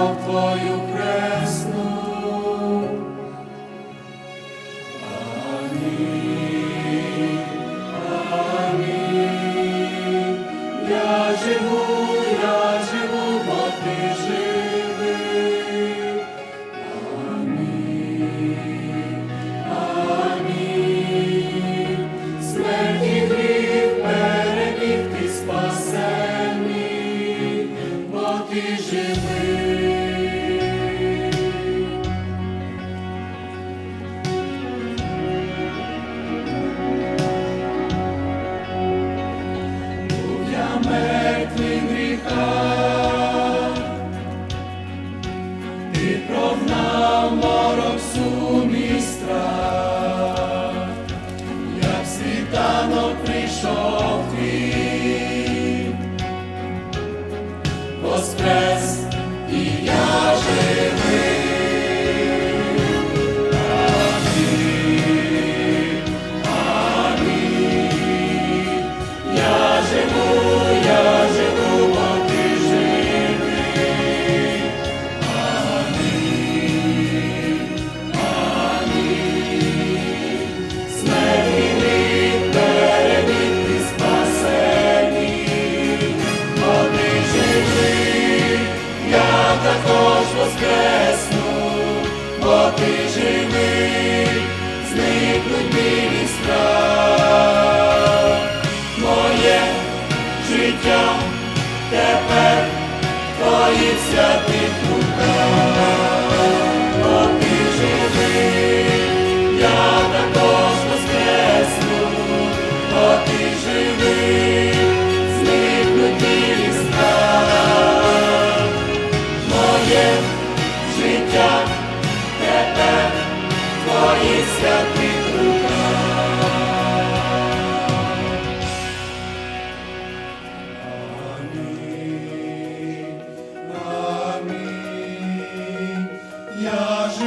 кров твою кресну. Амінь, амінь, я живу. was. життям тепер твої святих руках.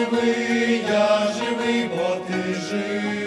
живий, я живий, бо ти живий.